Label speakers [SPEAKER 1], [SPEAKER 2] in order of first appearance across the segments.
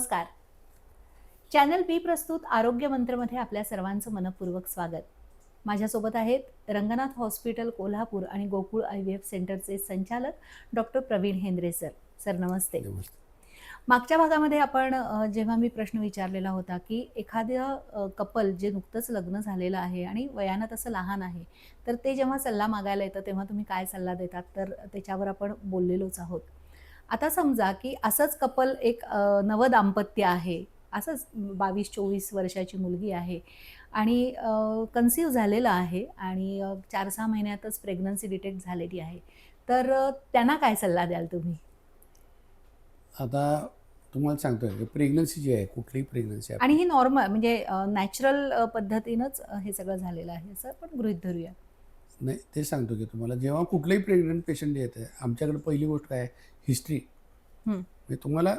[SPEAKER 1] नमस्कार. चॅनल बी प्रस्तुत आरोग्य मंत्रमध्ये आपल्या सर्वांचं मनपूर्वक स्वागत. माझ्यासोबत आहेत रंगनाथ हॉस्पिटल कोल्हापूर आणि गोकुळ आय व्ही एफ सेंटरचे संचालक doctor Pravin Hendre sir. Sir नमस्ते. मागच्या भागामध्ये आपण जेव्हा मी प्रश्न विचारलेला होता की एखाद्या कपल जे नुकतंच लग्न झालेलं आहे आणि वयानं तसं लहान आहे तर ते जेव्हा सल्ला मागायला येतं तेव्हा तुम्ही काय सल्ला देतात? तर त्याच्यावर आपण बोललेलोच आहोत. आता समजा की असंच कपल एक नवदाम्पत्य आहे. असंच बावीस चोवीस वर्षाची मुलगी आहे. आणि कन्सिव्ह झालेलं आहे आणि चार सहा महिन्यातच प्रेग्नन्सी डिटेक्ट झालेली आहे. तर त्यांना काय सल्ला द्याल तुम्ही?
[SPEAKER 2] आता तुम्हाला सांगतोय प्रेग्नन्सी जी आहे कुठलीही प्रेग्नन्सी
[SPEAKER 1] आणि ही नॉर्मल म्हणजे नॅचरल पद्धतीनंच हे सगळं झालेलं आहे असं आपण गृहित धरूया.
[SPEAKER 2] नाही ते सांगतो की तुम्हाला जेव्हा कुठलंही प्रेग्नंट पेशंट येतं आमच्याकडे पहिली गोष्ट काय हिस्ट्री. म्हणजे तुम्हाला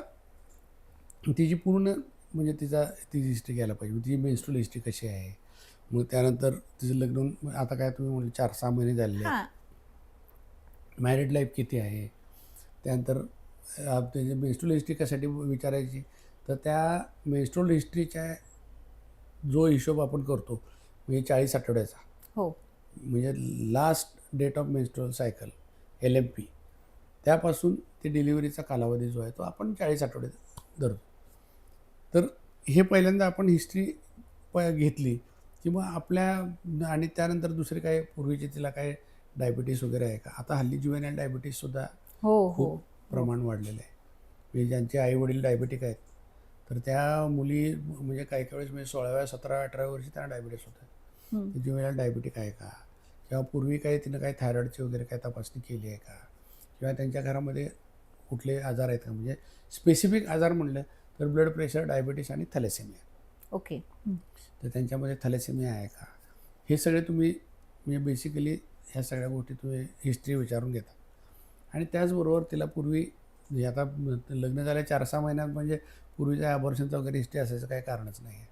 [SPEAKER 2] तिची पूर्ण म्हणजे तिचा तिची हिस्ट्री घ्यायला पाहिजे. तिची मेन्स्ट्रुअल हिस्ट्री कशी आहे? मग त्यानंतर तिचं लग्न आता काय तुम्ही म्हणले चार सहा महिने झालेले मॅरिड लाईफ किती आहे? त्यानंतर त्याची मेन्स्ट्रुअल हिस्ट्री कशासाठी विचारायची? तर त्या मेन्स्ट्रुअल हिस्ट्रीच्या जो हिशोब आपण करतो म्हणजे चाळीस आठवड्याचा.
[SPEAKER 1] हो.
[SPEAKER 2] म्हणजे last date of menstrual cycle L M P त्यापासून ते डिलिव्हरीचा कालावधी जो आहे तो आपण चाळीस आठवडे धरतो तर हे पहिल्यांदा आपण हिस्ट्री प घेतली की मग आपल्या आणि त्यानंतर दुसरे काय पूर्वीचे तिला काय डायबिटीस वगैरे आहे का? आता हल्ली जुवेनाईल डायबिटीससुद्धा
[SPEAKER 1] हो हो
[SPEAKER 2] खूप प्रमाण वाढलेलं आहे. म्हणजे ज्यांचे आई वडील डायबेटिक आहेत तर त्या मुली म्हणजे काही काही वेळेस म्हणजे सोळाव्या सतराव्या अठराव्या वर्षी त्यांना डायबिटीस होतं. जुवेनाईल वेळेला डायबिटिक आहे का? किंवा पूर्वी काही तिनं काही थायरॉईडची वगैरे काही तपासणी केली आहे का? किंवा त्यांच्या घरामध्ये कुठले आजार आहेत का? म्हणजे स्पेसिफिक आजार म्हणलं तर ब्लड प्रेशर डायबिटीस आणि थॅलेसेमिया
[SPEAKER 1] ओके.
[SPEAKER 2] तर त्यांच्यामध्ये थॅलेसेमिया आहे का? हे सगळे तुम्ही म्हणजे बेसिकली ह्या सगळ्या गोष्टी तुम्ही हिस्ट्री विचारून घेता. आणि त्याचबरोबर तिला पूर्वी म्हणजे आता लग्न झाल्या चार सहा महिन्यात म्हणजे पूर्वीच्या अबॉर्शनचा वगैरे हिस्ट्री असायचं काही कारणच नाही आहे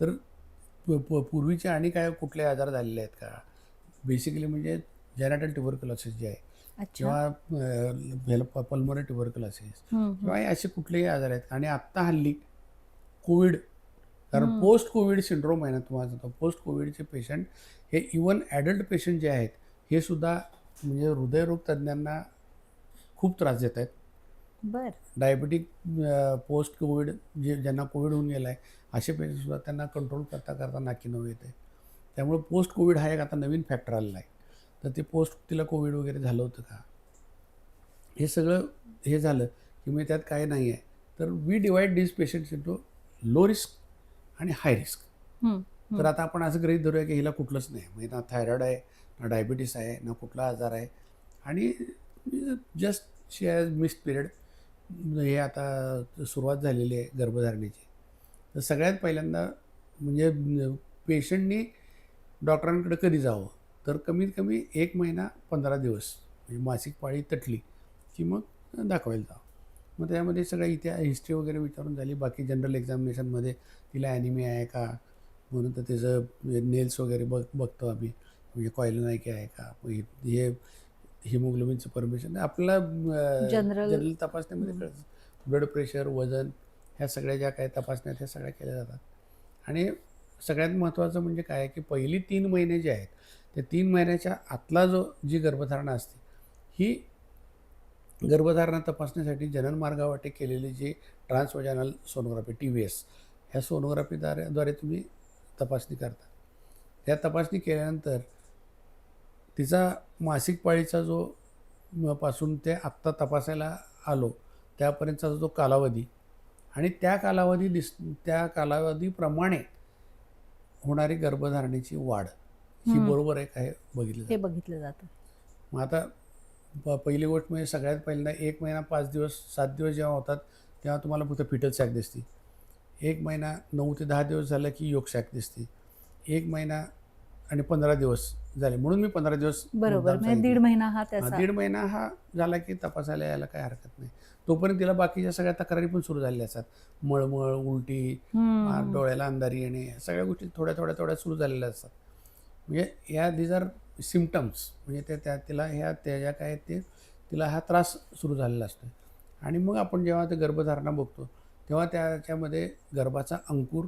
[SPEAKER 2] तर प- पूर्वीचे आणि काय कुठले आजार झालेले आहेत का? बेसिकली म्हणजे जेनाटल ट्युबरक्युलोसिस जे आहे किंवा पल्मोनरी ट्युबरक्युलोसिस
[SPEAKER 1] हं, हं.
[SPEAKER 2] किंवा असे कुठलेही आजार आहेत. आणि आत्ता हल्ली कोविड कारण. पोस्ट कोविड सिंड्रोम आहे ना तुम्हाला पोस्ट कोविडचे पेशंट हे इवन ॲडल्ट पेशंट जे आहेत हे सुद्धा म्हणजे हृदयरोग तज्ज्ञांना खूप त्रास देत आहेत.
[SPEAKER 1] बर.
[SPEAKER 2] डायबिटिक पोस्ट कोविड जे ज्यांना कोविड होऊन गेला आहे असे पेशंटसुद्धा त्यांना कंट्रोल करता करता नाकी नऊ येते त्यामुळे पोस्ट कोविड हा एक आता नवीन फॅक्टर आलेला आहे. तर ते पोस्ट तिला कोविड वगैरे झालं होतं का? हे सगळं हे झालं की मग त्यात काय नाही आहे. तर we divide these patients into low risk आणि हाय रिस्क. तर आता आपण असं गृहीत धरूया की हिला कुठलंच नाही. म्हणजे ना थायरॉइड आहे ना डायबिटीस आहे ना कुठला आजार आहे. आणि just she has missed period हे आता सुरुवात झालेली आहे गर्भधारणेची. तर सगळ्यात पहिल्यांदा म्हणजे पेशंटनी डॉक्टरांकडे कधी जावं? तर कमीत कमी एक महिना पंधरा दिवस म्हणजे मासिक पाळी तटली की मग दाखवायला जावं. मग त्यामध्ये सगळ्या इथे हिस्ट्री वगैरे विचारून झाली. बाकी जनरल एक्झामिनेशनमध्ये तिला ॲनिमिया आहे का? म्हणून तर त्याचं नेल्स वगैरे बघ बघतो आम्ही. म्हणजे कॉयलनायकी आहे का? मग हे- हे हिमोग्लोबिनचं परमिशन आपल्याला
[SPEAKER 1] General-
[SPEAKER 2] जनरल तपासण्यामध्ये. कळतं. ब्लड प्रेशर वजन ह्या सगळ्या ज्या काही तपासण्या आहेत, ह्या सगळ्या केल्या जातात. आणि सगळ्यात महत्त्वाचं म्हणजे काय आहे की पहिली तीन महिने जे आहेत त्या तीन महिन्याच्या आतला जो जी गर्भधारणा असते ही गर्भधारणा तपासण्यासाठी जनन मार्गावाटे केलेली जी transvaginal sonography T V S ह्या सोनोग्राफीद्वारे द्वारे तुम्ही तपासणी करता. त्या तपासणी केल्यानंतर तिचा मासिक पाळीचा जो पासून ते आत्ता तपासायला आलो त्यापर्यंतचा जो कालावधी आणि त्या कालावधी दिस त्या कालावधीप्रमाणे होणारी गर्भधारणेची वाढ ही. बरोबर आहे काय बघितलं
[SPEAKER 1] हे
[SPEAKER 2] जातं.
[SPEAKER 1] बघितलं जातं
[SPEAKER 2] मग आता प पहिली गोष्ट म्हणजे सगळ्यात पहिल्यांदा एक महिना पाच दिवस सात दिवस जेव्हा होतात तेव्हा तुम्हाला फक्त फिटल सॅक दिसते एक महिना नऊ ते दहा दिवस झालं की योग सॅक दिसते एक महिना आणि पंधरा दिवस झाले. म्हणून मी पंधरा दिवस
[SPEAKER 1] बरोबर. म्हणजे. दीड महिना हा त्याचा.
[SPEAKER 2] दीड महिना हा झाला की तपासायला यायला काही हरकत नाही. तोपर्यंत तिला बाकीच्या सगळ्या तक्रारी पण सुरू झालेल्या असतात. मळमळ उलटी डोळ्याला अंधारी येणे या सगळ्या गोष्टी थोड्या थोड्या थोड्या सुरू झालेल्या असतात. म्हणजे या दीज आर सिमटम्स म्हणजे ते त्या तिला ह्या त्या ज्या काय आहेत ते तिला हा त्रास सुरू झालेला असतो आणि मग आपण जेव्हा ते गर्भधारणा बघतो तेव्हा त्याच्यामध्ये गर्भाचा अंकुर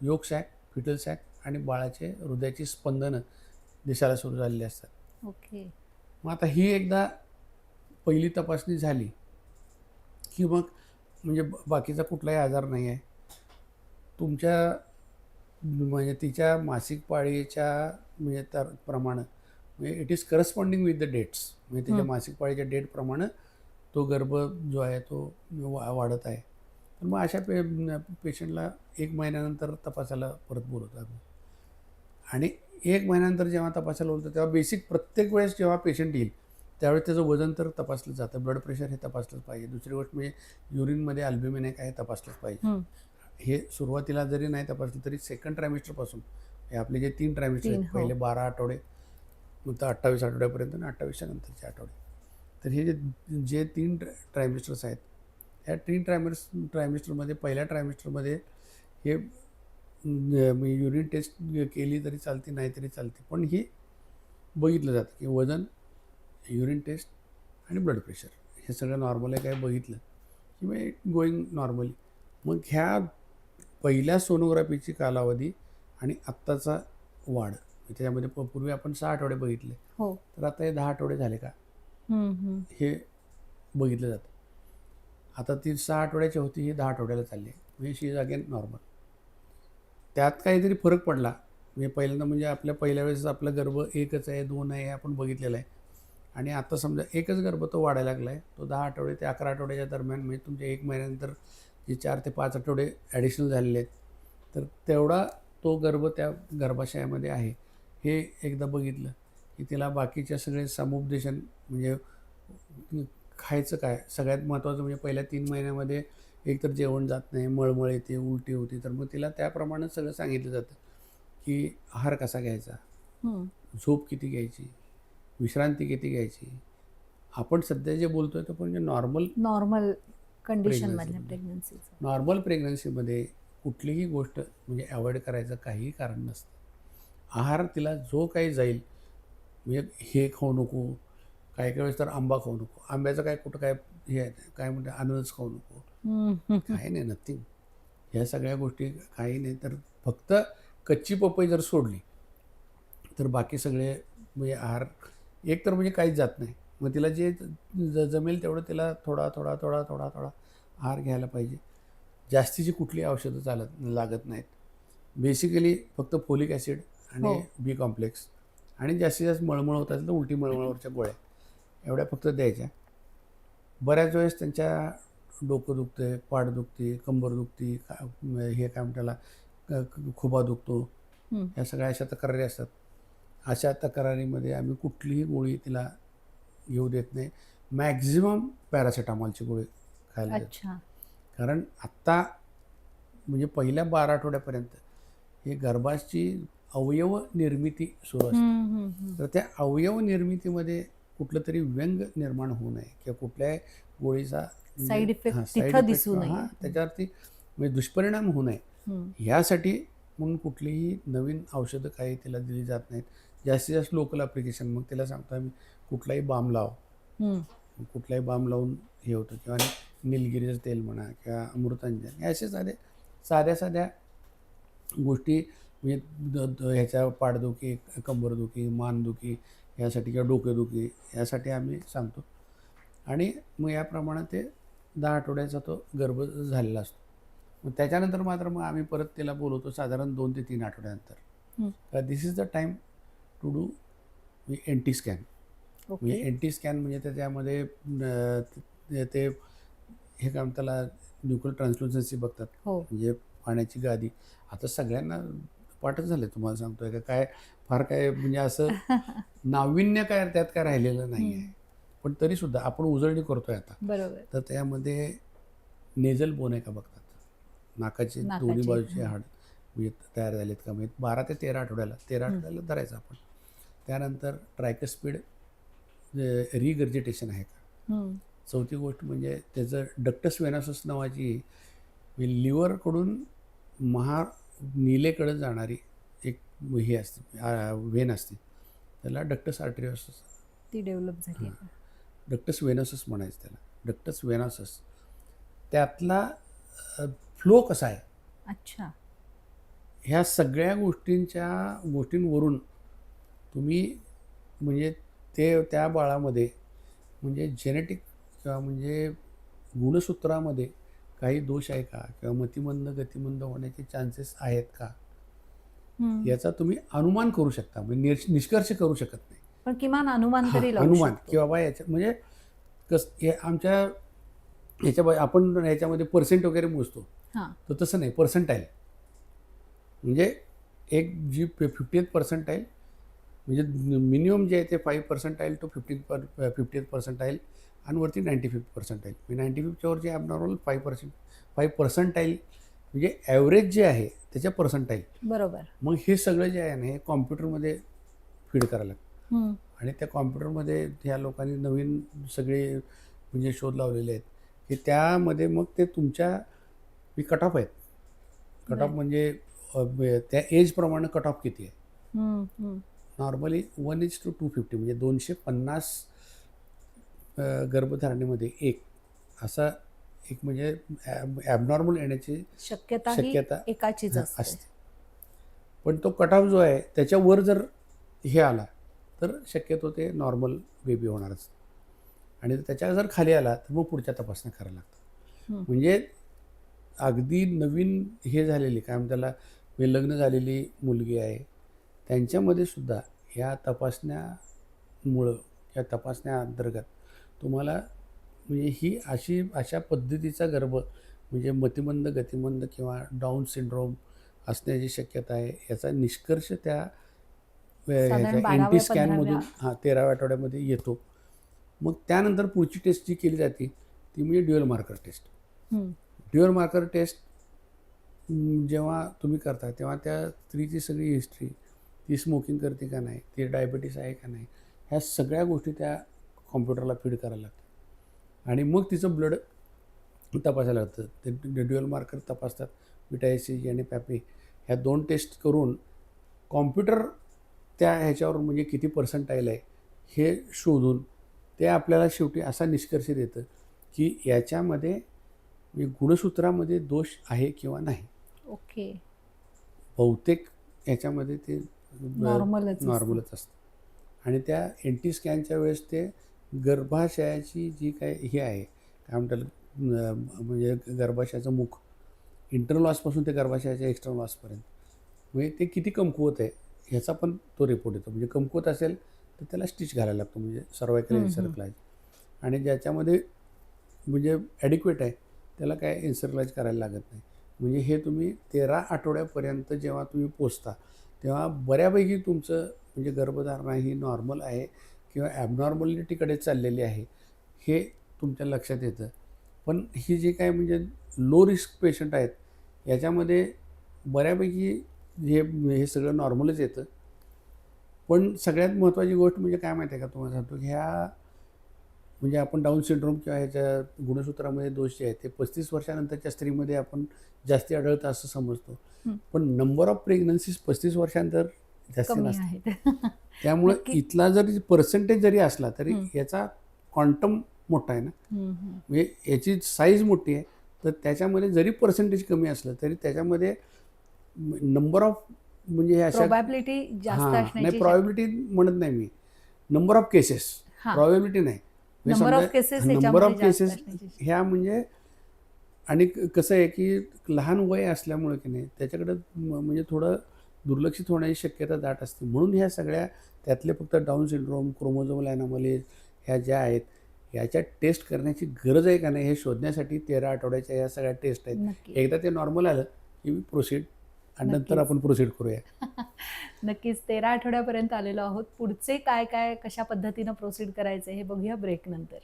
[SPEAKER 2] योग सॅक फिटल सॅक आणि बाळाचे हृदयाची स्पंदनं दिसायला सुरू झालेली असतात.
[SPEAKER 1] ओके.
[SPEAKER 2] मग आता ही एकदा पहिली तपासणी झाली की मग म्हणजे बाकीचा कुठलाही आजार नाही आहे. तुमच्या म्हणजे तिच्या मासिक पाळीच्या म्हणजे तर प्रमाणे म्हणजे it is corresponding with the dates म्हणजे तिच्या. मासिक पाळीच्या डेटप्रमाणे तो गर्भ जो आहे तो वा वाढत आहे. तर मग अशा पे पेशंटला एक महिन्यानंतर तपासायला परत बोलवतो आम्ही आणि एक महिन्यानंतर जेव्हा तपासायला बोलतो तेव्हा बेसिक प्रत्येक वेळेस जेव्हा पेशंट येईल त्यावेळेस त्याचं वजन तर तपासलं जातं. ब्लड प्रेशर हे तपासलंच पाहिजे. दुसरी गोष्ट म्हणजे युरिनमध्ये अल्ब्युमिन आहे का हे तपासलंच पाहिजे.
[SPEAKER 1] हं.
[SPEAKER 2] सुरुवातीला जरी नाही तपासलं तरी सेकंड ट्रायमिस्टरपासून हे आपले जे तीन ट्रायमिस्टर आहेत
[SPEAKER 1] हो.
[SPEAKER 2] पहिले बारा आठवडे नंतर अठ्ठावीस आठवड्यापर्यंत आणि अठ्ठावीसच्या नंतरचे आठवडे. तर हे जे जे तीन ट्रायमिस्टर्स आहेत या तीन ट्रायमिस ट्रायमिस्टरमध्ये पहिल्या ट्रायमिस्टरमध्ये हे युरिन टेस्ट केली तरी चालते नाही तरी चालते. पण ही बघितलं जातं की वजन युरिन टेस्ट आणि ब्लड प्रेशर हे सगळं नॉर्मल आहे काय बघितलं. की मग गोईंग नॉर्मली मग ह्या पहिल्या सोनोग्राफीची कालावधी आणि आत्ताचा वाढ. त्याच्यामध्ये प- पूर्वी आपण सहा आठवडे बघितले.
[SPEAKER 1] हो.
[SPEAKER 2] तर आता हे दहा आठवडे झाले का.
[SPEAKER 1] हे
[SPEAKER 2] बघितलं जातं. आता ती सहा आठवड्याची होती ही दहा आठवड्याला चालली आहे. म्हणजे शी इज अगेन नॉर्मल त्यात काहीतरी फरक पडला. म्हणजे पहिल्यांदा म्हणजे आपल्या पहिल्या वेळेस आपला गर्भ एकच आहे दोन आहे आपण बघितलेलं आहे. आणि आता समजा एकच गर्भ तो वाढायला लागला आहे तो दहा आठवडे ते अकरा आठवड्याच्या दरम्यान म्हणजे तुमच्या एक महिन्यानंतर जे चार ते पाच आठवडे ॲडिशनल झालेले आहेत. तर तेवढा तो गर्भ त्या गर्भाशयामध्ये आहे. हे एकदा बघितलं की तिला बाकीच्या सगळे समुपदेशन म्हणजे खायचं काय? सगळ्यात महत्त्वाचं म्हणजे पहिल्या तीन महिन्यामध्ये एकतर जेवण जात नाही मळमळ येते उलटी होती तर मग तिला त्याप्रमाणे सगळं सांगितलं जातं की आहार कसा घ्यायचा. झोप किती घ्यायची? विश्रांती किती घ्यायची? आपण सध्या जे बोलतोय तो म्हणजे नॉर्मल
[SPEAKER 1] नॉर्मल कंडिशन. प्रेग्नन्सीचं
[SPEAKER 2] नॉर्मल प्रेग्नन्सीमध्ये कुठलीही गोष्ट म्हणजे अवॉइड करायचं काहीही कारण नसतं. आहार तिला जो काही जाईल म्हणजे हे खाऊ नको काही काही वेळेस तर आंबा खाऊ नको आंब्याचं काय कुठं काय हे आहे काय म्हणतात अननस खाऊ नको
[SPEAKER 1] हं, हं, हं.
[SPEAKER 2] काही नाही नथिंग ह्या सगळ्या गोष्टी काही नाही तर फक्त कच्ची पपई जर सोडली तर बाकी सगळे म्हणजे आहार एक तर म्हणजे काहीच जात नाही. मग तिला जे ज जमेल तेवढं तिला थोडा थोडा थोडा थोडा थोडा आहार घ्यायला पाहिजे. जास्तीची कुठली औषधं चालत लागत नाहीत. बेसिकली फक्त फोलिक ॲसिड आणि
[SPEAKER 1] हो.
[SPEAKER 2] बी कॉम्प्लेक्स आणि जास्तीत जास्त मळमळ होत असेल तर उलटी मळमळवरच्या गोळ्या. एवढ्या फक्त द्यायच्या. बऱ्याच वेळेस त्यांच्या डोकं दुखते पाठ दुखते कंबर दुखते हे काय क- खुबा दुखतो.
[SPEAKER 1] हं.
[SPEAKER 2] या सगळ्या अशा तक्रारी असतात. अशा तक्रारीमध्ये आम्ही कुठलीही गोळी तिला घेऊ देत नाही. मॅक्झिमम पॅरासिटामॉलची गोळी खायला
[SPEAKER 1] अच्छा.
[SPEAKER 2] कारण आत्ता म्हणजे पहिल्या बारा आठवड्यापर्यंत हे गर्भाची अवयव निर्मिती सुरू असते. तर त्या अवयव निर्मितीमध्ये कुठलं तरी व्यंग निर्माण होऊ नये किंवा कुठल्याही गोळीचा म्हणजे-
[SPEAKER 1] Side effect
[SPEAKER 2] हां,
[SPEAKER 1] तिथं दिसू नये.
[SPEAKER 2] त्याच्यावरती म्हणजे दुष्परिणाम होऊ नये. ह्यासाठी म्हणून कुठलीही नवीन औषधं काही तिला दिली जात नाहीत. जास्तीत जास्त लोकल ॲप्लिकेशन मग तिला सांगतो आम्ही कुठलाही बाम लाव. कुठलाही बाम लावून हे होतं. किंवा निलगिरीचं तेल म्हणा किंवा अमृतांजन. हे असे साधे साध्या साध्या गोष्टी म्हणजे ह्याच्या पाठदुखी कंबरदुखी मानदुखी यासाठी किंवा डोकेदुखी यासाठी आम्ही सांगतो. आणि मग याप्रमाणे ते दहा आठवड्याचा तो गर्भ झालेला असतो. मग त्याच्यानंतर मात्र मग आम्ही परत तिला बोलवतो साधारण दोन ते तीन आठवड्यानंतर. This is the time to do N T scan म्हणजे एन टी स्कॅन म्हणजे त्याच्यामध्ये ते हे काम त्याला न्यूक्लियर ट्रान्सल्युसन्सी बघतात.
[SPEAKER 1] हो.
[SPEAKER 2] म्हणजे पाण्याची गादी. आता सगळ्यांना पाठच झालं तुम्हाला सांगतोय का? काय फार काय म्हणजे असं नाविन्य काय त्यात काय राहिलेलं नाही आहे. पण तरीसुद्धा आपण उजळणी करतोय आता.
[SPEAKER 1] बरोबर.
[SPEAKER 2] तर त्यामध्ये नेझल बोन आहे का बघतात? नाकाचे दोन्ही बाजूचे. हाड म्हणजे तयार झालेत का? म्हणजे बारा ते तेरा आठवड्याला तेरा. आठवड्याला धरायचं आपण. त्यानंतर ट्रायकस्पीड रिगर्जिटेशन आहे का. चौथी गोष्ट म्हणजे त्याचं डक्टस वेनासस नावाची लिव्हरकडून महा नीलेकडे जाणारी एक हे असते वेन असते. त्याला डक्टस आर्टेरियोसस
[SPEAKER 1] ती डेव्हलप झाली.
[SPEAKER 2] डक्टस वेनसस म्हणायचं त्याला. Ductus venosus. त्यातला फ्लो कसा आहे?
[SPEAKER 1] अच्छा.
[SPEAKER 2] ह्या सगळ्या गोष्टींच्या गोष्टींवरून तुम्ही म्हणजे ते त्या बाळामध्ये म्हणजे जेनेटिक किंवा म्हणजे गुणसूत्रामध्ये काही दोष आहे का? किंवा मतिमंद गतिमंद होण्याचे चान्सेस आहेत का. याचा तुम्ही अनुमान करू शकता. म्हणजे निष्कर्ष करू शकत नाही.
[SPEAKER 1] पण किमान अनुमान तरी लावू
[SPEAKER 2] अनुमान
[SPEAKER 1] शकतो.
[SPEAKER 2] की बाबा याच्या म्हणजे कस हे आमच्या ह्याच्या बा- आपण ह्याच्यामध्ये पर्सेंट वगैरे मोजतो.
[SPEAKER 1] हा.
[SPEAKER 2] तर तसं नाही पर्सेंटाईल म्हणजे एक जी फिफ्टी एथ पर्सेंटाईल म्हणजे मिनिमम जे आहे ते five percentile to fifty per fiftieth percentile आणि वरती नाईंटी फिफ्थ पर्सेंटाईल म्हणजे नाईंटी फिफ्टच्या वरची abnormal five percent five percentile म्हणजे ॲव्हरेज जे आहे त्याच्या पर्सेंटाईल
[SPEAKER 1] बरोबर.
[SPEAKER 2] मग हे सगळं जे आहे ना हे कॉम्प्युटरमध्ये फीड करायला लागतं. आणि त्या कॉम्प्युटरमध्ये ह्या लोकांनी नवीन सगळे म्हणजे शोध लावलेले आहेत की त्यामध्ये मग ते तुमच्या कट ऑफ आहेत. Cut off. म्हणजे त्या एजप्रमाणे कट ऑफ किती आहे. Normally one is two two fifty म्हणजे दोनशे पन्नास गर्भधारणेमध्ये एक असा एक म्हणजे ॲबनॉर्मल येण्याची
[SPEAKER 1] शक्यता
[SPEAKER 2] शक्यता
[SPEAKER 1] एकाचीच असते.
[SPEAKER 2] असते. पण तो कट ऑफ जो आहे त्याच्यावर जर हे आला तर शक्यतो ते नॉर्मल बेबी होणारच आणि त्याच्या जर खाली आला तर मग पुढच्या तपासण्या करायला लागतात. म्हणजे अगदी नवीन हे झालेली काय त्याला लग्न झालेली मुलगी आहे त्यांच्यामध्ये सुद्धा या तपासण्यामुळं या तपासण्या अंतर्गत तुम्हाला म्हणजे ही अशी अशा पद्धतीचा गर्भ म्हणजे मतिमंद गतिमंद किंवा डाऊन सिंड्रोम असण्याची शक्यता आहे याचा निष्कर्ष त्या एन टी स्कॅनमधून. हां तेराव्या आठवड्यामध्ये येतो मग त्यानंतर पुढची टेस्ट जी केली जाते ती म्हणजे dual marker test. Dual marker test जेव्हा तुम्ही करता तेव्हा त्या स्त्रीची सगळी हिस्ट्री ती स्मोकिंग करते का नाही ती डायबिटीस आहे का नाही ह्या सगळ्या गोष्टी त्या कॉम्प्युटरला फीड करायला लागतात आणि मग तिचं ब्लड तपासायला लागतं ते ड्युअल मार्कर तपासतात विटायसी आणि पॅपी ह्या दोन टेस्ट करून कॉम्प्युटर त्या ह्याच्यावर म्हणजे किती पर्सेंटाईल आहे हे शोधून ते आपल्याला शेवटी असा निष्कर्ष देतं की याच्यामध्ये म्हणजे गुणसूत्रामध्ये दोष आहे किंवा नाही.
[SPEAKER 1] ओके.
[SPEAKER 2] बहुतेक याच्यामध्ये ते
[SPEAKER 1] नॉर्मलच.
[SPEAKER 2] नॉर्मलच असतं. आणि त्या एन टी स्कॅनच्या वेळेस ते गर्भाशयाची जी काय हे आहे काय म्हणतात म्हणजे गर्भाशयाचं मुख इंटरनल लॉसपासून ते गर्भाशयाच्या एक्सटर्नल लॉसपर्यंत म्हणजे ते किती कमकुवत आहे ह्याचा पण तो रिपोर्ट येतो. म्हणजे कमकुवत असेल तर त्याला स्टिच घालायला लागतो. म्हणजे सर्वायकल. इन्सर्कलाइज आणि ज्याच्यामध्ये म्हणजे ॲडिक्वेट आहे त्याला काय इन्सर्कलाइज करायला लागत नाही. म्हणजे हे तुम्ही तेरा आठवड्यापर्यंत जेव्हा तुम्ही पोचता तेव्हा बऱ्यापैकी तुमचं म्हणजे गर्भधारणा ही नॉर्मल आहे किंवा ॲबनॉर्मलिटीकडे चाललेली आहे हे तुमच्या लक्षात येतं. पण ही जी काय म्हणजे लो रिस्क पेशंट आहेत याच्यामध्ये बऱ्यापैकी हे हे सगळं नॉर्मलच येतं पण सगळ्यात महत्त्वाची गोष्ट म्हणजे काय माहिती आहे का तुम्हाला सांगतो की ह्या म्हणजे आपण डाऊन सिंड्रोम किंवा ह्याच्या गुणसूत्रामध्ये दोष जे आहेत ते पस्तीस वर्षानंतरच्या स्त्रीमध्ये आपण जास्ती आढळतं असं समजतो. पण नंबर ऑफ प्रेग्नन्सीज पस्तीस वर्षांतर जास्ती नसते त्यामुळे. इथला जरी पर्सेंटेज जरी असला तरी. याचा क्वांटम मोठा आहे ना. म्हणजे याची साईज मोठी आहे तर त्याच्यामध्ये जरी पर्सेंटेज कमी असलं तरी त्याच्यामध्ये नंबर ऑफ म्हणजे अशा
[SPEAKER 1] प्रोबॅबिलिटी जास्त
[SPEAKER 2] नाही प्रॉबिलिटी म्हणत नाही मी. नंबर ऑफ केसेस प्रॉबिलिटी नाही.
[SPEAKER 1] Number of cases
[SPEAKER 2] number of ह्या म्हणजे आणि कसं आहे की लहान वय असल्यामुळे की नाही त्याच्याकडं म्हणजे थोडं दुर्लक्षित होण्याची शक्यता दाट असते. म्हणून ह्या सगळ्या त्यातले फक्त डाऊन सिंड्रोम क्रोमोझोमल ॲनॉमलीज ह्या ज्या आहेत याच्या टेस्ट करण्याची गरज आहे का नाही हे शोधण्यासाठी तेरा आठवड्याच्या या सगळ्या टेस्ट आहेत. एकदा ते नॉर्मल आलं की मी प्रोसीड आणि नंतर. आपण प्रोसीड करूया.
[SPEAKER 1] नक्कीच. तेरा आठवड्यापर्यंत आलेलो आहोत. पुढचे काय काय कशा पद्धतीनं प्रोसीड करायचे हे बघूया ब्रेक नंतर.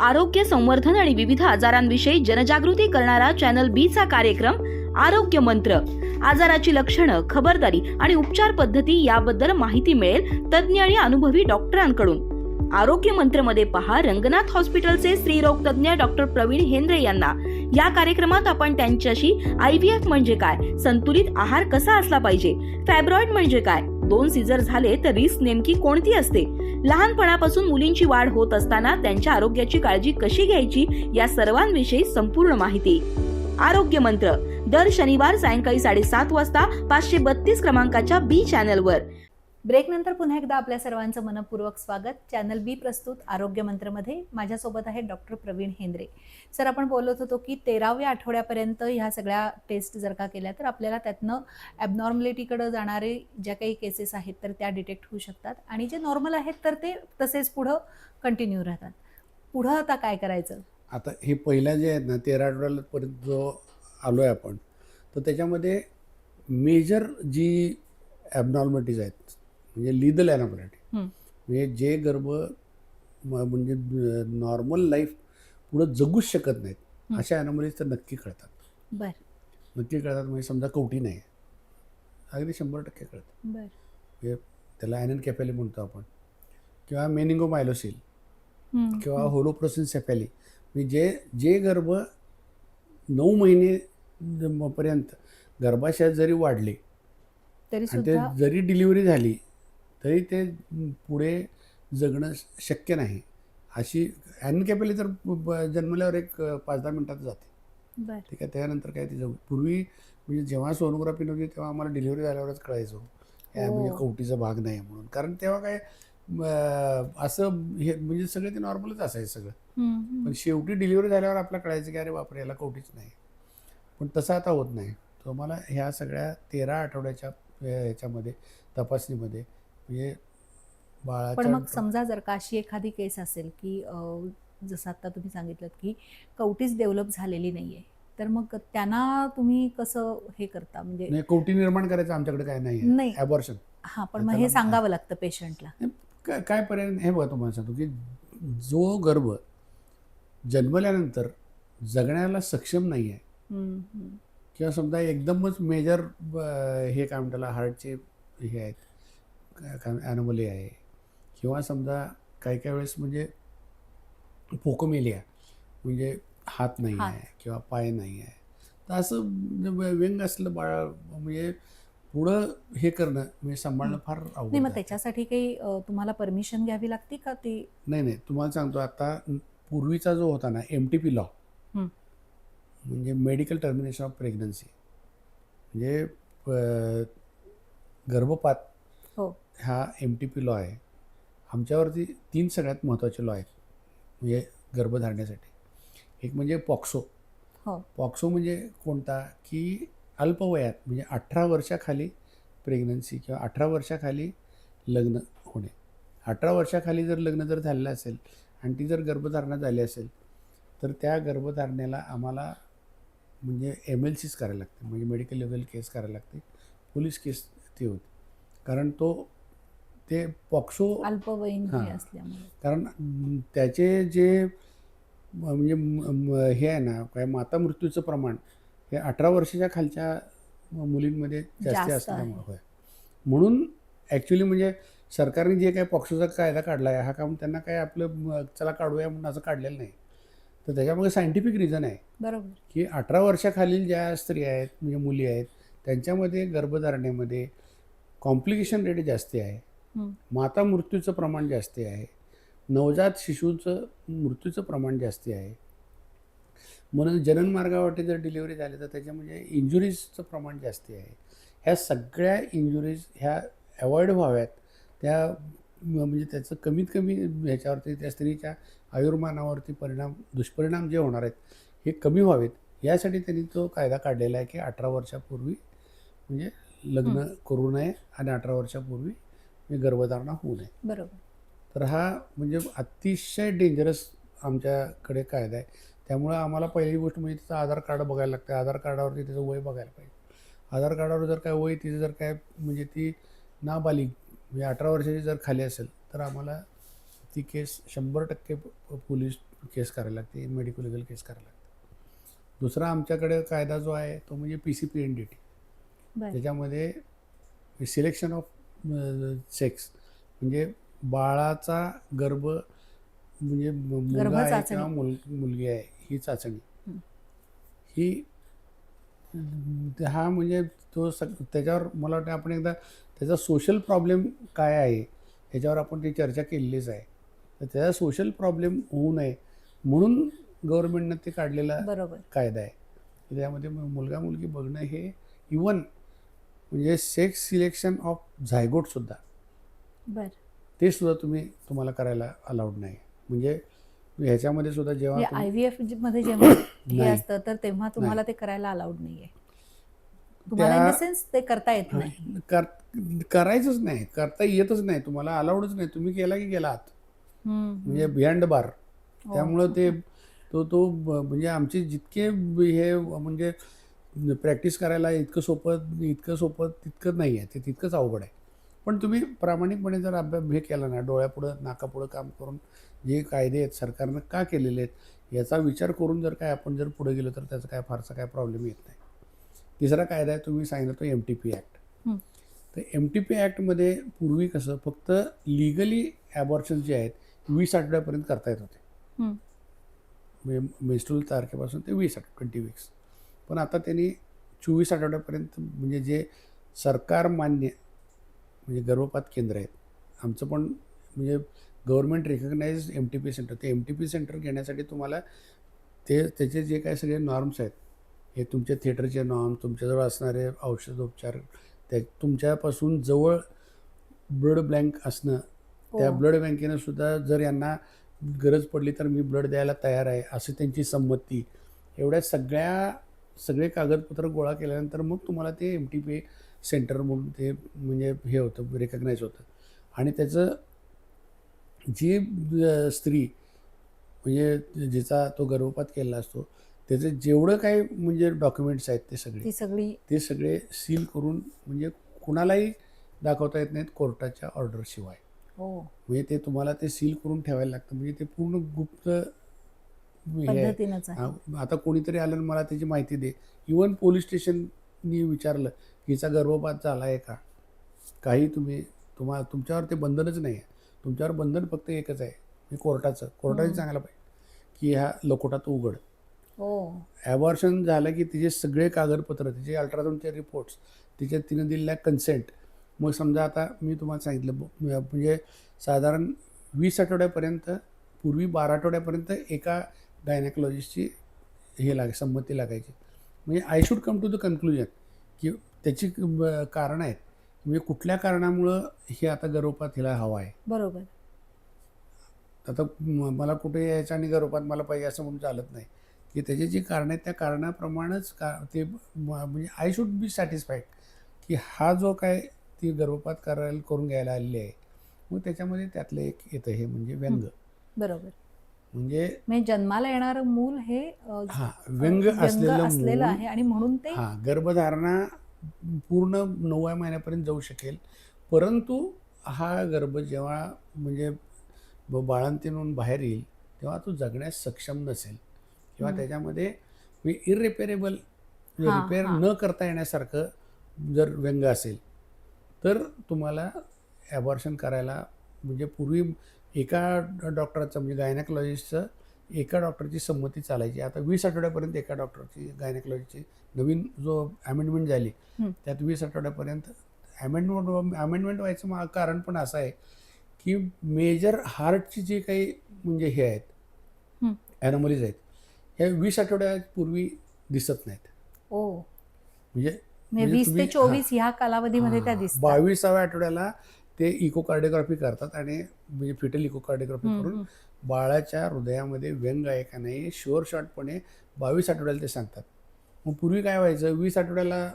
[SPEAKER 3] आरोग्य संवर्धन आणि विविध आजारांविषयी जनजागृती करणारा चॅनल बी चा कार्यक्रम आरोग्य मंत्र. आजाराची लक्षणं खबरदारी आणि उपचार पद्धती याबद्दल माहिती मिळेल तज्ज्ञ आणि अनुभवी डॉक्टरांकडून. आरोग्य मंत्रमध्ये पहा रंगनाथ हॉस्पिटलचे स्त्रीरोग तज्ज्ञ डॉक्टर प्रवीण हेंद्रे यांना. या कार्यक्रमात आपण त्यांच्याशी आय व्ही एफ म्हणजे काय संतुलित आहार कसा असला पाहिजे फॅब्रॉइड म्हणजे काय दोन सीझर झाले तर रिस्क नेमकी कोणती असते लहानपणापासून मुलींची वाढ होत असताना त्यांच्या आरोग्याची काळजी कशी घ्यायची या सर्वांविषयी संपूर्ण माहिती. आरोग्य मंत्र दर शनिवार सायंकाळी साडेसात वाजता पाचशे बत्तीस क्रमांकाच्या बी चॅनलवर.
[SPEAKER 1] ब्रेकनंतर पुन्हा एकदा आपल्या सर्वांचं मनपूर्वक स्वागत. चॅनल बी प्रस्तुत आरोग्य मंत्रमध्ये माझ्यासोबत आहे डॉक्टर प्रवीण हेंद्रे. सर आपण बोलत होतो की तेराव्या आठवड्यापर्यंत ह्या सगळ्या टेस्ट जर का केल्या तर आपल्याला त्यातनं ॲबनॉर्मलिटीकडे जाणारे ज्या काही केसेस आहेत तर त्या डिटेक्ट होऊ शकतात. आणि जे नॉर्मल आहेत तर ते तसेच पुढं कंटिन्यू राहतात. पुढं आता काय करायचं?
[SPEAKER 2] आता हे पहिल्या जे आहेत ना तेरा आठवड्यापर्यंत जो आलो आहे आपण तर त्याच्यामध्ये मेजर जी ॲबनॉर्मलिटीज आहेत म्हणजे लिदल ॲनॉमलिटी
[SPEAKER 1] हं.
[SPEAKER 2] म्हणजे जे गर्भ म्हणजे नॉर्मल लाईफ पुढं जगूच शकत नाहीत. अशा ॲनॉमलीज तर नक्की कळतात.
[SPEAKER 1] बर.
[SPEAKER 2] नक्की कळतात म्हणजे समजा कवटी नाही. अगदी शंभर टक्के कळतात
[SPEAKER 1] बर.
[SPEAKER 2] त्याला ॲनन कॅफॅली म्हणतो आपण. किंवा मेनिंगो मायलोसिल किंवा. होलोप्रोसिन सेफॅली. म्हणजे जे जे गर्भ नऊ महिने पर्यंत गर्भाशयात जरी वाढले
[SPEAKER 1] तरी
[SPEAKER 2] आणि ते जरी डिलिव्हरी झाली तरी ते पुढे जगणं शक्य नाही. अशी ॲनकॅपेली तर जन्मल्यावर एक पाच दहा मिनिटात जाते. ठीक आहे त्यानंतर काय तिचं पूर्वी म्हणजे जेव्हा सोनोग्राफी नव्हती तेव्हा आम्हाला डिलिव्हरी झाल्यावरच कळायचो. म्हणजे कवटीचा भाग नाही म्हणून. कारण तेव्हा काय असं हे म्हणजे सगळं ते नॉर्मलच असायचं सगळं. पण शेवटी डिलिव्हरी झाल्यावर आपल्याला कळायचं की अरे बापरे याला कवटीच नाही. पण तसं आता होत नाही. तुम्हाला ह्या सगळ्या तेरा आठवड्याच्या ह्याच्यामध्ये तपासणीमध्ये म्हणजे
[SPEAKER 1] पण मग समजा जर का अशी एखादी केस असेल की जसं आता तुम्ही सांगितलं की कवटीच डेव्हलप झालेली नाहीये तर मग त्यांना तुम्ही कसं हे करता? म्हणजे
[SPEAKER 2] नाही, कवटी निर्माण करायचं आमच्याकडे काय नाही. ॲबॉर्शन
[SPEAKER 1] हा पण मग हे सांगावं लागतं पेशंटला.
[SPEAKER 2] काय पर्याय हे बघा तुम्हाला सांगतो की जो गर्भ जन्मल्यानंतर जगण्याला सक्षम नाही आहे किंवा समजा एकदमच मेजर हे काय म्हणताला हार्टचे हे आहेत ॲनोमली आहे किंवा समजा काही काही वेळेस म्हणजे फोकोमेलिया म्हणजे हात नाही. आहे किंवा पाय नाही आहे तर असं म्हणजे व्यंग असलं बाळ म्हणजे पुढं हे करणं म्हणजे सांभाळणं फार
[SPEAKER 1] नाही मग. त्याच्यासाठी काही तुम्हाला परमिशन घ्यावी लागते का ती
[SPEAKER 2] नाही नाही तुम्हाला सांगतो आता पूर्वीचा जो होता ना एम टी पी लॉ. म्हणजे मेडिकल टर्मिनेशन ऑफ प्रेग्नन्सी म्हणजे गर्भपात
[SPEAKER 1] हो.
[SPEAKER 2] एम टी पी लॉ आहे. आमच्यावरती तीन सगळ्यात महत्त्वाचे लॉ आहेत. म्हणजे गर्भधारण्यासाठी एक म्हणजे पॉक्सो.
[SPEAKER 1] हो.
[SPEAKER 2] पॉक्सो म्हणजे कोणता? की अल्पवयात म्हणजे अठरा वर्षाखाली प्रेग्नन्सी किंवा अठरा वर्षाखाली लग्न होणे. अठरा वर्षाखाली जर लग्न जर झालेलं असेल आणि ती जर गर्भधारणा झाली असेल तर त्या गर्भधारणेला आम्हाला म्हणजे एम एल सीच करायला लागते म्हणजे मेडिकल लिगल केस करायला लागते पोलीस केस ती होते कारण तो ते पॉक्सो
[SPEAKER 1] अल्पवयीन हे
[SPEAKER 2] हां.
[SPEAKER 1] असल्यामुळे.
[SPEAKER 2] कारण त्याचे जे म्हणजे म- म- हे आहे ना काय माता मृत्यूचं प्रमाण हे अठरा वर्षाच्या खालच्या मुलींमध्ये जास्ती
[SPEAKER 1] जास्त
[SPEAKER 2] असल्यामुळे होय. म्हणून ॲक्च्युली म्हणजे सरकारने जे काय पॉक्सोचा कायदा काढला आहे हा काम त्यांना काय आपलं म, चला काढूया म्हणून असं काढलेलं नाही. तर त्याच्यामागे सायंटिफिक रिझन आहे.
[SPEAKER 1] बरोबर.
[SPEAKER 2] की अठरा वर्षाखालील ज्या स्त्रिया आहेत म्हणजे मुली आहेत त्यांच्यामध्ये गर्भधारणेमध्ये कॉम्प्लिकेशन रेट जास्ती आहे. माता मृत्यूचं प्रमाण जास्ती आहे. नवजात शिशूचं मृत्यूचं प्रमाण जास्ती आहे. म्हणून जननमार्गावाटे जर डिलिव्हरी झाली तर त्याच्यामध्ये इंजुरीजचं प्रमाण जास्ती आहे. ह्या सगळ्या इंजुरीज ह्या अवॉइड व्हाव्यात. त्या म्हणजे त्याचं कमीत कमी ह्याच्यावरती त्या स्त्रीच्या आयुर्मानावरती परिणाम दुष्परिणाम जे होणार आहेत हे कमी व्हावेत. यासाठी त्यांनी तो कायदा काढलेला आहे की अठरा वर्षापूर्वी म्हणजे लग्न करू नये आणि अठरा वर्षापूर्वी म्हणजे गर्भधारणा होऊ नये.
[SPEAKER 1] बरोबर.
[SPEAKER 2] तर हा म्हणजे अतिशय डेंजरस आमच्याकडे कायदा आहे. त्यामुळं आम्हाला पहिली गोष्ट म्हणजे तिचं आधार कार्ड बघायला लागतं. आधार कार्डावरती तिचं वय बघायला पाहिजे. आधार कार्डावर जर काय वय तिचं जर काय म्हणजे ती नाबालिग म्हणजे अठरा वर्षाची जर खाली असेल तर आम्हाला ती केस शंभर टक्के पोलीस केस करायला लागते. मेडिकल लिगल केस करायला लागते. दुसरा आमच्याकडे कायदा जो आहे तो म्हणजे P C P N D T त्याच्यामध्ये सिलेक्शन ऑफ सेक्स म्हणजे बाळाचा गर्भ म्हणजे मुलगा आहे. किंवा मुल मुलगी आहे ही चाचणी.
[SPEAKER 1] हं.
[SPEAKER 2] ही म्हणजे तो सग त्याच्यावर मला वाटतं आपण एकदा त्याचा सोशल प्रॉब्लेम काय आहे ह्याच्यावर आपण ती चर्चा केलेलीच आहे. तर त्याचा सोशल प्रॉब्लेम होऊ नये म्हणून गव्हर्नमेंटनं ते काढलेला कायदा आहे. त्यामध्ये मुलगा मुलगी बघणं हे इवन म्हणजे सेक्स सिलेक्शन ऑफ झायगोटसुद्धा
[SPEAKER 1] बर.
[SPEAKER 2] ते सुद्धा तुम्ही तुम्हाला करायला अलाउड नाही. म्हणजे ह्याच्यामध्ये सुद्धा जेव्हा
[SPEAKER 1] आय व्ही एफमध्ये जेव्हा हे. असतं तर तेव्हा तुम्हाला ते करायला अलाउड नाहीये. तुम्हाला सेन्स ते करता येत नाही.
[SPEAKER 2] कर करायचंच नाही. करता येतच नाही. तुम्हाला अलाउडच नाही. तुम्ही केला की गेला
[SPEAKER 1] हम्म,
[SPEAKER 2] म्हणजे. बिहाइंड बार
[SPEAKER 1] हो,
[SPEAKER 2] त्यामुळं ते. तो तो म्हणजे आमचे जितके हे म्हणजे प्रॅक्टिस करायला इतकं सोपं इतकं सोपं तितकं नाही आहे. ते तितकंच अवघड आहे. पण तुम्ही प्रामाणिकपणे जर अभ्यास हे केला ना डोळ्यापुढं नाकापुढं काम करून जे कायदे आहेत सरकारनं का केलेले आहेत याचा विचार करून जर काय आपण जर पुढे गेलो तर त्याचा काय फारसा काय प्रॉब्लेम येत नाही. तिसरा कायदा आहे तुम्ही सांगितलं तो एम टी पी ॲक्ट
[SPEAKER 1] हं.
[SPEAKER 2] तर एम टी पी ॲक्टमध्ये पूर्वी कसं फक्त लिगली ॲबॉर्शन जे आहेत वीस आठवड्यापर्यंत करता येत होते.
[SPEAKER 1] हं.
[SPEAKER 2] म्हणजे मेस्ट्रुल तारखेपासून ते वीस आठ ट्वेंटी वीक्स पण आता त्यांनी चोवीस आठवड्यापर्यंत म्हणजे जे सरकार मान्य म्हणजे गर्भपात केंद्र आहेत आमचं पण म्हणजे government recognize M T P centre ते एम टी पी सेंटर घेण्यासाठी तुम्हाला ते त्याचे जे काय सगळे नॉर्म्स आहेत हे तुमचे थिएटरचे नॉर्म तुमच्याजवळ असणारे औषधोपचार त्या तुमच्यापासून जवळ ब्लड बँक असणं त्या
[SPEAKER 1] हो.
[SPEAKER 2] ब्लड बँकेनं सुद्धा जर यांना गरज पडली तर मी ब्लड द्यायला तयार आहे अशी त्यांची संमती एवढ्या सगळ्या सगळे कागदपत्र गोळा केल्यानंतर मग तुम्हाला ते एम टी पी सेंटर म्हणून ते म्हणजे हे होतं रेकग्नाईज होतं. आणि त्याचं जी स्त्री म्हणजे जिचा तो गर्भपात केलेला असतो त्याचे जेवढं काही म्हणजे डॉक्युमेंट्स आहेत ते सगळे
[SPEAKER 1] सगळी
[SPEAKER 2] ते सगळे सील करून म्हणजे कुणालाही दाखवता येत नाहीत कोर्टाच्या ऑर्डरशिवाय
[SPEAKER 1] हो.
[SPEAKER 2] म्हणजे ते तुम्हाला ते सील करून ठेवायला लागतं. म्हणजे ते पूर्ण गुप्त.
[SPEAKER 1] पद्धतीनंच आहे.
[SPEAKER 2] हा, आता कोणीतरी आलं आणि मला त्याची माहिती दे. इवन पोलीस स्टेशननी विचारलं की हिचा गर्भपात झाला आहे का? काही तुम्ही तुम्हा तुमच्यावर ते बंधनच नाही आहे तुमच्यावर बंधन फक्त एकच आहे. हे कोर्टाचं. कोर्टाने. सांगायला पाहिजे की ह्या लकोटात उघड.
[SPEAKER 1] हो.
[SPEAKER 2] ॲबॉर्शन झालं की तिचे सगळे कागदपत्र तिचे अल्ट्रासाऊंडचे रिपोर्ट्स तिच्या तिनं दिलेल्या कन्सेंट मग समजा आता मी तुम्हाला सांगितलं ब- म्हणजे साधारण वीस आठवड्यापर्यंत पूर्वी बारा आठवड्यापर्यंत एका गायनेकॉलॉजिस्टची हे लाग संमती लागायची. म्हणजे I should come to the conclusion की त्याची कारणं आहेत. म्हणजे कुठल्या कारणामुळं हे आता गर्भपात हिला हवा आहे?
[SPEAKER 1] बरोबर.
[SPEAKER 2] आता मला कुठे यायचं आणि गर्भपात मला पाहिजे असं म्हणून चालत नाही. की त्याची जी कारणं आहेत त्या कारणाप्रमाणेच का ते म्हणजे आय शुड बी सॅटिस्फाईड की हा जो काय ती गर्भपात करायला करून घ्यायला आलेली आहे. मग त्याच्यामध्ये त्यातलं एक येतं हे म्हणजे व्यंग.
[SPEAKER 1] बरोबर.
[SPEAKER 2] म्हणजे
[SPEAKER 1] म्हणजे जन्माला येणारं मूल हे
[SPEAKER 2] हा व्यंग असलेलं
[SPEAKER 1] आहे आणि म्हणून ते
[SPEAKER 2] हा गर्भधारणा पूर्ण नवव्या महिन्यापर्यंत जाऊ शकेल परंतु हा गर्भ जेव्हा म्हणजे ब- बाळंतीणून बाहेर येईल तेव्हा तो जगण्यास सक्षम नसेल किंवा. त्याच्यामध्ये इरिपेरेबल
[SPEAKER 1] हा,
[SPEAKER 2] रिपेअर
[SPEAKER 1] हा.
[SPEAKER 2] न करता येण्यासारखं जर व्यंग असेल तर तुम्हाला ॲबॉर्शन करायला म्हणजे पूर्वी एका डॉक्टराचं म्हणजे गायनेकॉलॉजिस्टचं एका डॉक्टरची संमती चालायची. आता वीस आठवड्यापर्यंत एका डॉक्टरची गायनेकॉलॉजीची नवीन जो अमेंडमेंट झाली
[SPEAKER 1] हं.
[SPEAKER 2] त्यात वीस आठवड्यापर्यंत अमेंडमेंट अमेंडमेंट व्हायचं कारण पण असं आहे की मेजर हार्टची जी काही म्हणजे हे आहेत
[SPEAKER 1] हं.
[SPEAKER 2] ॲनॉमलीज आहेत ह्या वीस आठवड्यापूर्वी दिसत नाहीत.
[SPEAKER 1] ओ.
[SPEAKER 2] म्हणजे
[SPEAKER 1] म्हणजे
[SPEAKER 2] म्हणजे
[SPEAKER 1] वीस ते चोवीस ह्या कालावधीमध्ये त्या
[SPEAKER 2] हां,
[SPEAKER 1] दिसतात.
[SPEAKER 2] बावीसाव्या आठवड्याला ते इकोकार्डिओग्राफी करतात आणि म्हणजे फिटल इकोकार्डिओग्राफी करून. बाळाच्या हृदयामध्ये व्यंग आहे का नाही शुअर शॉर्टपणे बावीस आठवड्याला ते सांगतात मग पूर्वी काय व्हायचं वीस आठवड्याला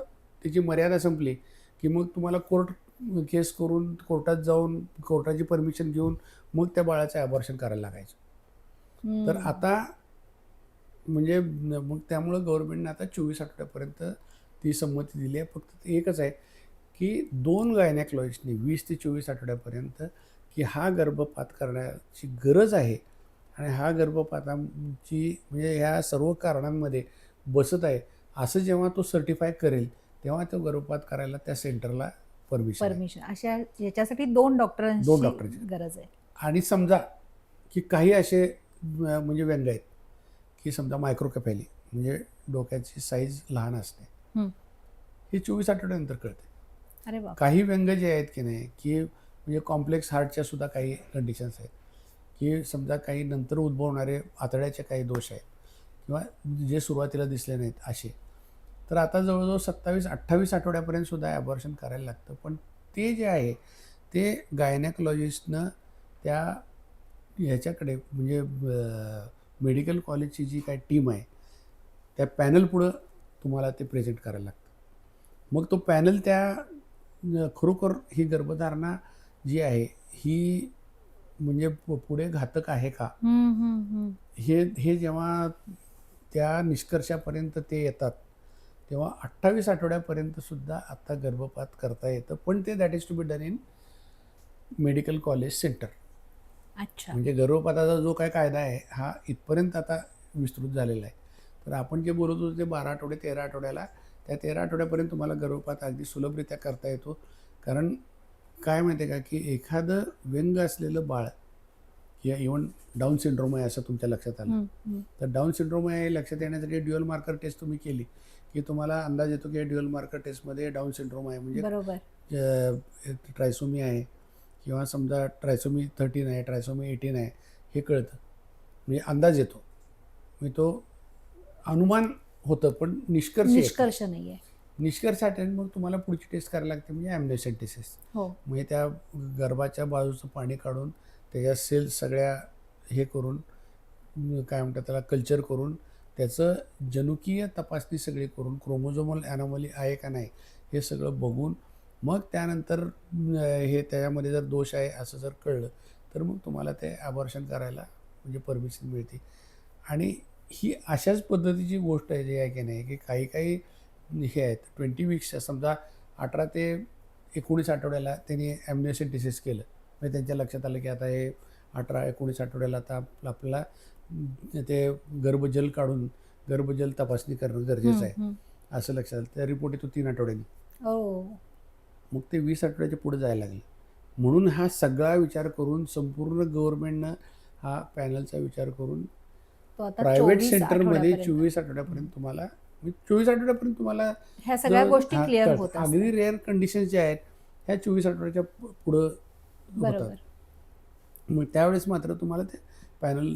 [SPEAKER 2] त्याची मर्यादा संपली की मग तुम्हाला कोर्ट केस करून कोर्टात जाऊन कोर्टाची परमिशन घेऊन मग त्या बाळाचं ॲबॉर्शन करायला लागायचं तर. आता म्हणजे मग त्यामुळं गव्हर्नमेंटने आता चोवीस आठवड्यापर्यंत ती संमती दिली आहे फक्त एकच आहे की दोन गायनॅकॉलॉजिस्टनी वीस ते चोवीस आठवड्यापर्यंत की हा गर्भपात करण्याची गरज आहे आणि हा गर्भपाताची म्हणजे ह्या सर्व कारणांमध्ये बसत आहे असं जेव्हा तो सर्टिफाय करेल तेव्हा तो गर्भपात करायला त्या सेंटरला परमिशन
[SPEAKER 1] परमिशन अशा याच्यासाठी दोन डॉक्टरांची
[SPEAKER 2] दोन डॉक्टरांची.
[SPEAKER 1] गरज आहे.
[SPEAKER 2] आणि समजा की काही असे म्हणजे व्यंग आहेत की समजा मायक्रोकॅफॅली म्हणजे डोक्याची साईज लहान असते.
[SPEAKER 1] हे.
[SPEAKER 2] चोवीस आठवड्यानंतर कळते
[SPEAKER 1] अरे
[SPEAKER 2] काही व्यंग जे आहेत की नाही की म्हणजे कॉम्प्लेक्स हार्टच्या सुद्धा काही कंडिशन्स आहेत. की समजा काही नंतर उद्भवणारे आतड्याचे काही दोष आहेत किंवा जे सुरुवातीला दिसले नाहीत असे. तर आता जवळजवळ सत्तावीस अठ्ठावीस आठवड्यापर्यंत सुद्धा ॲबॉर्शन करायला लागतं. पण ते जे आहे ते गायनॅकॉलॉजिस्टनं त्या ह्याच्याकडे म्हणजे मेडिकल कॉलेजची जी काय टीम आहे त्या पॅनल पुढं तुम्हाला ते प्रेझेंट करायला लागतं. मग तो पॅनल त्या खरोखर ही गर्भधारणा जी आहे ही म्हणजे पुढे घातक आहे का. हे हे जेव्हा त्या निष्कर्षापर्यंत ते येतात तेव्हा अठ्ठावीस आठवड्यापर्यंत सुद्धा आता गर्भपात करता येतं पण ते that is to be done in medical college centre
[SPEAKER 1] अच्छा.
[SPEAKER 2] म्हणजे गर्भपाताचा जो काय कायदा आहे हा इथपर्यंत आता विस्तृत झालेला आहे. तर आपण जे बोलत होतो ते बारा आठवडे तेरा आठवड्याला त्या तेरा आठवड्यापर्यंत तुम्हाला गर्भपात अगदी सुलभरित्या करता येतो. कारण काय माहिती आहे का की एखादं व्यंग असलेलं बाळ किंवा इवन डाऊन सिंड्रोम आहे असं तुमच्या लक्षात आलं. तर डाऊन सिंड्रोम आहे हे लक्षात येण्यासाठी ड्युअल मार्कर टेस्ट तुम्ही केली की तुम्हाला अंदाज येतो की ड्युअल मार्कर टेस्टमध्ये डाऊन सिंड्रोम आहे. म्हणजे ट्रायसोमी आहे किंवा समजा ट्रायसोमी थर्टीन आहे ट्रायसोमी एटीन आहे हे कळतं. म्हणजे अंदाज येतो. म्हणजे तो अनुमान होतं पण निष्कर्ष.
[SPEAKER 1] निष्कर्ष नाहीये.
[SPEAKER 2] निष्कर्षासाठी मग तुम्हाला पुढची टेस्ट करायला लागते म्हणजे ॲम्निसेंटिसिस
[SPEAKER 1] हो.
[SPEAKER 2] म्हणजे त्या गर्भाच्या बाजूचं पाणी काढून त्याच्या सेल्स सगळ्या हे करून काय म्हणतात त्याला कल्चर करून त्याचं जनुकीय तपासणी सगळी करून क्रोमोझोमल ॲनॉमली आहे का नाही हे सगळं बघून मग त्यानंतर हे त्याच्यामध्ये जर दोष आहे असं जर कळलं तर मग तुम्हाला ते ॲबॉर्शन करायला म्हणजे परमिशन मिळते. आणि ही अशाच पद्धतीची गोष्ट आहे जी आहे की नाही की काही काही हे आहेत ट्वेंटी वीक्सच्या समजा अठरा ते एकोणीस आठवड्याला त्यांनी ॲम्निसेंटिसिस केलं. म्हणजे त्यांच्या लक्षात आलं की आता हे अठरा एकोणीस आठवड्याला आता आप- आपल्याला ते गर्भजल काढून गर्भजल तपासणी करणं गरजेचं आहे. असं लक्षात आलं. त्या रिपोर्ट येतो तीन आठवड्यांनी.
[SPEAKER 1] हो.
[SPEAKER 2] मग ते वीस आठवड्याच्या पुढे जायला लागले. म्हणून हा सगळा विचार करून संपूर्ण गव्हर्नमेंटनं हा पॅनलचा विचार करून
[SPEAKER 1] तो आता
[SPEAKER 2] प्रायव्हेट
[SPEAKER 1] 24
[SPEAKER 2] सेंटरमध्ये. चोवीस आठवड्यापर्यंत तुम्हाला चोवीस आठवड्यापर्यंत तुम्हाला
[SPEAKER 1] ह्या सगळ्या गोष्टी क्लिअर
[SPEAKER 2] कळतं.
[SPEAKER 1] होत
[SPEAKER 2] अगदी. रेअर कंडिशन ज्या आहेत ह्या चोवीस आठवड्याच्या पुढं होतात मग त्यावेळेस मात्र तुम्हाला ते पॅनल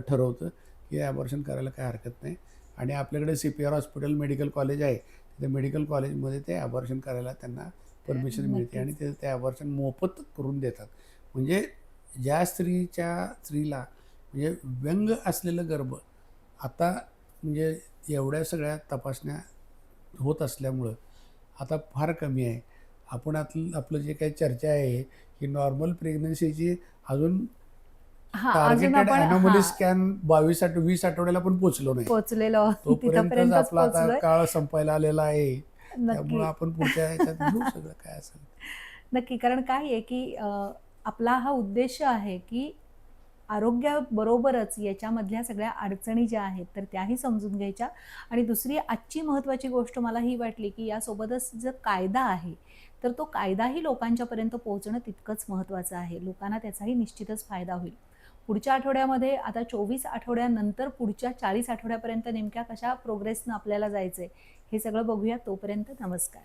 [SPEAKER 2] ठरवतं की ॲबॉर्शन करायला काय हरकत नाही आणि आपल्याकडे C P R hospital medical college आहे त्या मेडिकल कॉलेजमध्ये ते ॲबॉर्शन करायला त्यांना परमिशन मिळते आणि ते ते ॲबॉर्शन मोफत करून देतात म्हणजे ज्या स्त्रीच्या स्त्रीला म्हणजे व्यंग असलेलं गर्भ आता म्हणजे एवढ्या सगळ्या तपासण्या होत असल्यामुळं आता फार कमी आहे. आपण आपलं आपलं जे काही चर्चा आहे की नॉर्मल प्रेग्नन्सीची अजून
[SPEAKER 1] हा अजून
[SPEAKER 2] टार्गेटेड
[SPEAKER 1] हा,
[SPEAKER 2] स्कॅन बावीस आठ वीस आठवड्याला पण पोचलो नाही.
[SPEAKER 1] पोहोचलेलो आहोत.
[SPEAKER 2] तोपर्यंत आपला आता काळ संपायला आलेला आहे. त्यामुळे आपण पुढच्या ह्याच्यात घेऊ सगळं काय असेल.
[SPEAKER 1] नक्की कारण काय आहे की आपला हा उद्देश आहे की आरोग्याबरोबरच याच्यामधल्या सगळ्या अडचणी ज्या आहेत तर त्याही समजून घ्यायच्या. आणि दुसरी आजची महत्त्वाची गोष्ट मला ही वाटली की यासोबतच जो कायदा आहे तर तो कायदाही लोकांच्यापर्यंत पोहोचणं तितकंच महत्त्वाचं आहे. लोकांना त्याचाही निश्चितच फायदा होईल. पुढच्या आठवड्यामध्ये आता चोवीस आठवड्यानंतर पुढच्या चाळीस आठवड्यापर्यंत नेमक्या कशा प्रोग्रेसनं आपल्याला जायचं आहे हे सगळं बघूया. तोपर्यंत नमस्कार.